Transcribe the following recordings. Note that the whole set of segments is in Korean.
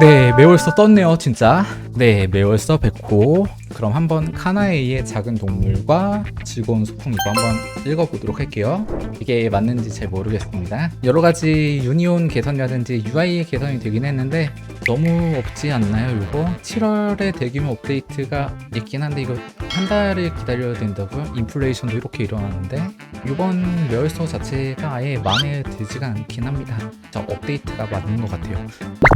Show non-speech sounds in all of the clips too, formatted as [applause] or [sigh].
네, 매월서 떴네요, 진짜. 네, 매월서 100호. 그럼 한번 카나에이의 작은 동물과 즐거운 소풍 이거 한번 읽어보도록 할게요. 이게 맞는지 잘 모르겠습니다. 여러 가지 유니온 개선이라든지 UI의 개선이 되긴 했는데 너무 없지 않나요, 이거? 7월에 대규모 업데이트가 있긴 한데 이거 한 달을 기다려야 된다고요? 인플레이션도 이렇게 일어나는데 이번 매월서 자체가 아예 마음에 들지가 않긴 합니다. 자, 업데이트가 맞는 것 같아요.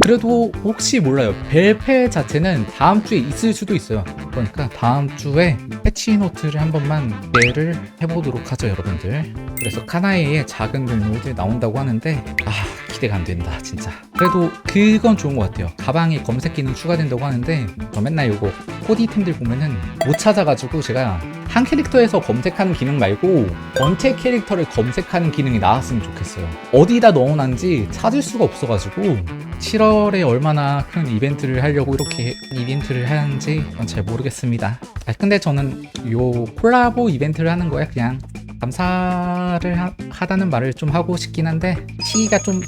그래도 혹시 몰라요. 벨페 자체는 다음 주에 있을 수도 있어요. 그러니까 다음 주에 패치 노트를 한 번만 기대를 해보도록 하죠, 여러분들. 그래서 카나에의 작은 동물들 나온다고 하는데 아 기대가 안 된다, 진짜. 그래도 그건 좋은 것 같아요. 가방에 검색 기능 추가된다고 하는데 저 맨날 요거 코디템들 보면은 못 찾아가지고 제가 한 캐릭터에서 검색하는 기능 말고 전체 캐릭터를 검색하는 기능이 나왔으면 좋겠어요. 어디다 넣어놨는지 찾을 수가 없어가지고 7월에 얼마나 큰 이벤트를 하려고 이렇게 이벤트를 하는지 잘 모르겠습니다. 아, 근데 저는 요 콜라보 이벤트를 하는 거에 그냥 감사를 하, 하다는 말을 좀 하고 싶긴 한데 시기가 좀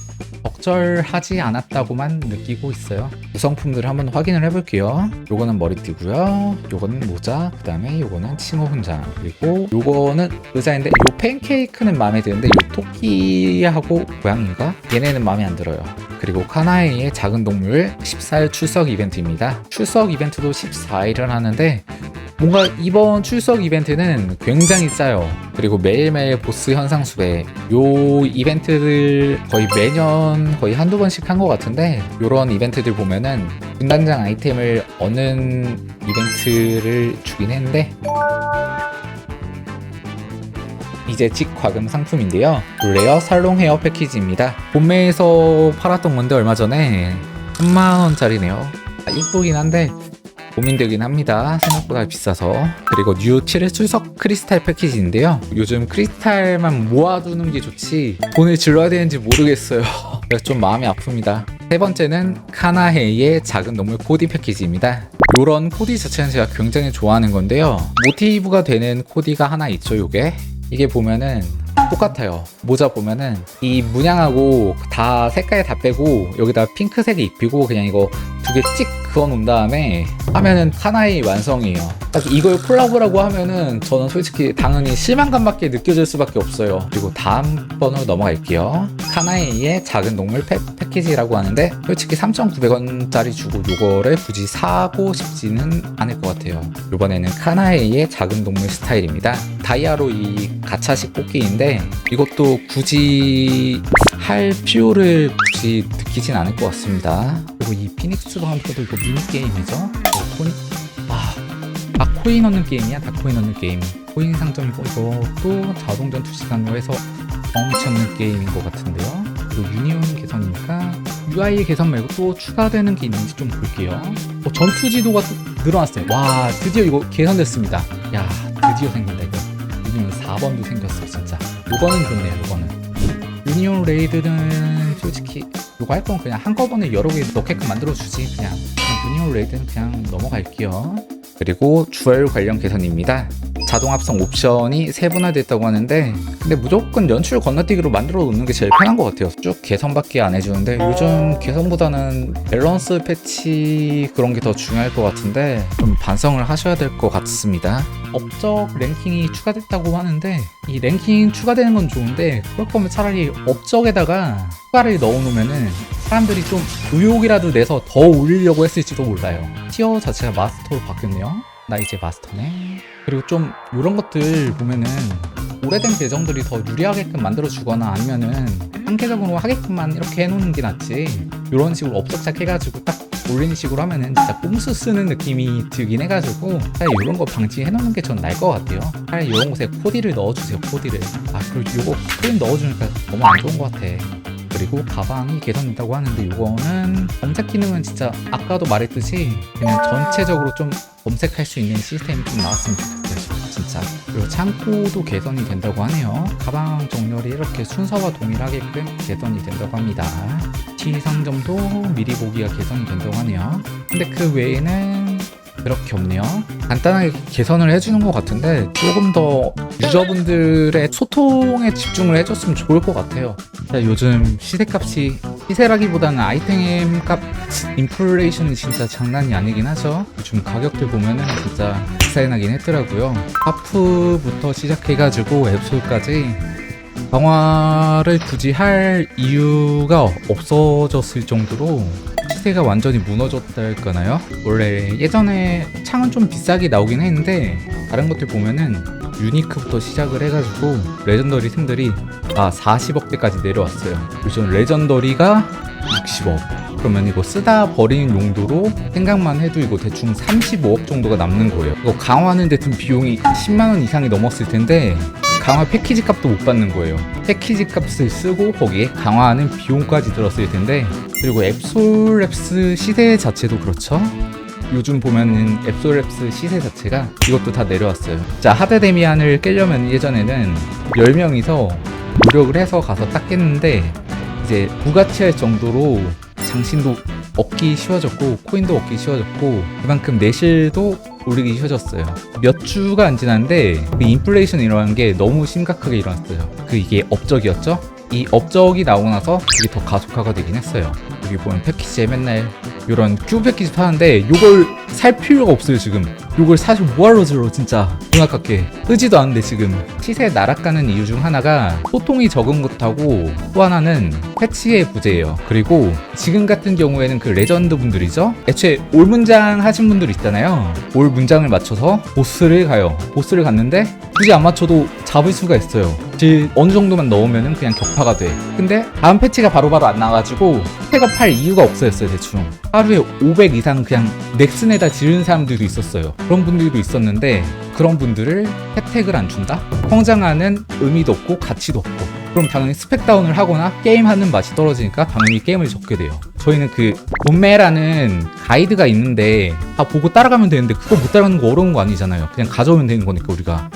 적절하지 않았다고만 느끼고 있어요. 구성품들을 한번 확인을 해볼게요. 요거는 머리띠고요. 요거는 모자, 그 다음에 요거는 칭호 훈장, 그리고 요거는 의자인데 요 팬케이크는 마음에 드는데 요 토끼하고 고양이가 얘네는 마음에 안 들어요. 그리고 카나에이의 작은 동물 14일 출석 이벤트입니다. 출석 이벤트도 14일을 하는데 뭔가 이번 출석 이벤트는 굉장히 짜요. 그리고 매일매일 보스 현상 수배. 요 이벤트들 거의 매년 거의 한두 번씩 한 것 같은데, 요런 이벤트들 보면은 분단장 아이템을 얻는 이벤트를 주긴 했는데, 이제 직과금 상품인데요. 블레어 살롱 헤어 패키지입니다. 본매에서 팔았던 건데 얼마 전에 3만원짜리네요. 아, 이쁘긴 한데 고민되긴 합니다. 생각보다 비싸서. 그리고 뉴 7일 출석 크리스탈 패키지인데요. 요즘 크리스탈만 모아두는 게 좋지 돈을 질러야 되는지 모르겠어요. [laughs] 그래서 좀 마음이 아픕니다. 세 번째는 카나헤이의 작은 동물 코디 패키지입니다. 요런 코디 자체는 제가 굉장히 좋아하는 건데요. 모티브가 되는 코디가 하나 있죠, 요게. 이게 보면은 똑같아요. 모자 보면은 이 문양하고 다 색깔 다 빼고 여기다 핑크색 입히고 그냥 이거 두 개 찍 그어 놓은 다음에 하면은 하나의 완성이에요. 딱 이걸 콜라보라고 하면은 저는 솔직히 당연히 실망감밖에 느껴질 수밖에 없어요. 그리고 다음 번으로 넘어갈게요. 카나이의 작은 동물 패, 패키지라고 하는데 솔직히 3,900원짜리 주고 요거를 굳이 사고 싶지는 않을 것 같아요. 이번에는 카나이의 작은 동물 스타일입니다. 다이아로 이 가차식 뽑기인데 이것도 굳이 할 필요를 굳이 느끼진 않을 것 같습니다. 그리고 이 피닉스 바운터도 이거 미니게임이죠? 어, 코니... 아, 다 코인 얻는 게임이야, 다 코인 얻는 게임. 코인 상점이고 이것도 자동전 2시간으로 해서 엉쳤는 게임인 것 같은데요. 그리고 유니온 개선이니까 UI 개선 말고 또 추가되는 게 있는지 좀 볼게요. 어, 전투 지도가 또 늘어났어요. 와, 드디어 이거 개선됐습니다. 야, 드디어 생긴다 이거. 유니온 4번도 생겼어요, 진짜. 요거는 좋네요, 요거는. 유니온 레이드는 솔직히 이거 할 거면 그냥 한꺼번에 여러 개 넣게끔 만들어주지. 그냥, 그냥 유니온 레이드는 그냥 넘어갈게요. 그리고 주얼 관련 개선입니다 자동 합성 옵션이 세분화됐다고 하는데 근데 무조건 연출 건너뛰기로 만들어 놓는 게 제일 편한 것 같아요. 쭉 개선밖에 안 해주는데 요즘 개선보다는 밸런스 패치 그런 게 더 중요할 것 같은데 좀 반성을 하셔야 될 것 같습니다. 업적 랭킹이 추가됐다고 하는데 이 랭킹 추가되는 건 좋은데 그럴 거면 차라리 업적에다가 추가를 넣어놓으면은 사람들이 좀 의욕이라도 내서 더 올리려고 했을지도 몰라요. 티어 자체가 마스터로 바뀌었네요. 나 이제 마스터네 그리고 좀 이런 것들 보면은 오래된 계정들이 더 유리하게끔 만들어 주거나 아니면은 한 계정으로 하게끔만 이렇게 해놓는 게 낫지. 이런 식으로 업적작 해가지고 딱 올리는 식으로 하면은 진짜 꼼수 쓰는 느낌이 들긴 해가지고 차라리 이런 거 방지해놓는 게 전 나을 것 같아요. 차라리 이런 곳에 코디를 넣어주세요 코디를. 아 그리고 이거 프레임 넣어주니까 너무 안 좋은 것 같아 그리고 가방이 개선된다고 하는데 이거는 검색 기능은 진짜 아까도 말했듯이 그냥 전체적으로 좀 검색할 수 있는 시스템이 좀 나왔으면 좋겠어요. 진짜. 그리고 창고도 개선이 된다고 하네요. 가방 정렬이 이렇게 순서와 동일하게끔 개선이 된다고 합니다. 시상점도 미리 보기가 개선이 된다고 하네요. 근데 그 외에는 그렇게 없네요. 간단하게 개선을 해주는 것 같은데 조금 더 유저분들의 소통에 집중을 해줬으면 좋을 것 같아요. 요즘 시세값이 시세라기보다는 아이템 값 인플레이션이 진짜 장난이 아니긴 하죠. 요즘 가격들 보면은 진짜 비싸나긴 했더라고요. 하프부터 시작해가지고 앱솔까지 강화를 굳이 할 이유가 없어졌을 정도로 시세가 완전히 무너졌다 할까나요? 원래 예전에 창은 좀 비싸게 나오긴 했는데 다른 것들 보면은 유니크부터 시작을 해가지고 레전더리 템들이 아 40억대까지 내려왔어요. 요즘 레전더리가 60억. 그러면 이거 쓰다 버리는 용도로 생각만 해도 이거 대충 35억 정도가 남는 거예요. 이거 강화하는 데 든 비용이 10만 원 이상이 넘었을 텐데 강화 패키지 값도 못 받는 거예요. 패키지 값을 쓰고 거기에 강화하는 비용까지 들었을 텐데 그리고 앱솔랩스 시세 자체도 그렇죠. 요즘 보면은 앱솔랩스 시세 자체가 이것도 다 내려왔어요. 자, 하드 데미안을 깨려면 예전에는 10명이서 노력을 해서 가서 딱 깼는데 이제 부가치할 정도로 장신도 얻기 쉬워졌고 코인도 얻기 쉬워졌고 그만큼 내실도 오르기 쉬워졌어요. 몇 주가 안 지났는데 그 인플레이션이라는 게 너무 심각하게 일어났어요. 그 이게 업적이었죠? 이 업적이 나오고 나서 그게 더 가속화가 되긴 했어요. 여기 보면 패키지에 맨날 이런 큐 패키지 파는데 이걸 살 필요가 없어요 지금. 이걸 사실 뭐하러 들어 진짜 돈 아깝게 쓰지도 않는데 지금 시세 나락가는 이유 중 하나가 소통이 적은 것하고 또 하나는 패치의 부재예요. 그리고 지금 같은 경우에는 그 레전드 분들이죠. 애초에 올 문장 하신 분들 있잖아요. 올 문장을 맞춰서 보스를 가요. 보스를 갔는데 굳이 안 맞춰도 잡을 수가 있어요. 질 어느 정도만 넣으면은 그냥 격파가 돼. 근데 다음 패치가 바로바로 안 나와가지고 팩업할 이유가 없어졌어요 대충. 하루에 500 이상 그냥 넥슨에다 지르는 사람들도 있었어요. 그런 분들도 있었는데 그런 분들을 혜택을 안 준다? 성장하는 의미도 없고 가치도 없고. 그럼 당연히 스펙 다운을 하거나 게임하는 맛이 떨어지니까 당연히 게임을 접게 돼요. 저희는 그 본매라는 가이드가 있는데 다 보고 따라가면 되는데 그거 못 따라가는 거 어려운 거 아니잖아요. 그냥 가져오면 되는 거니까 우리가.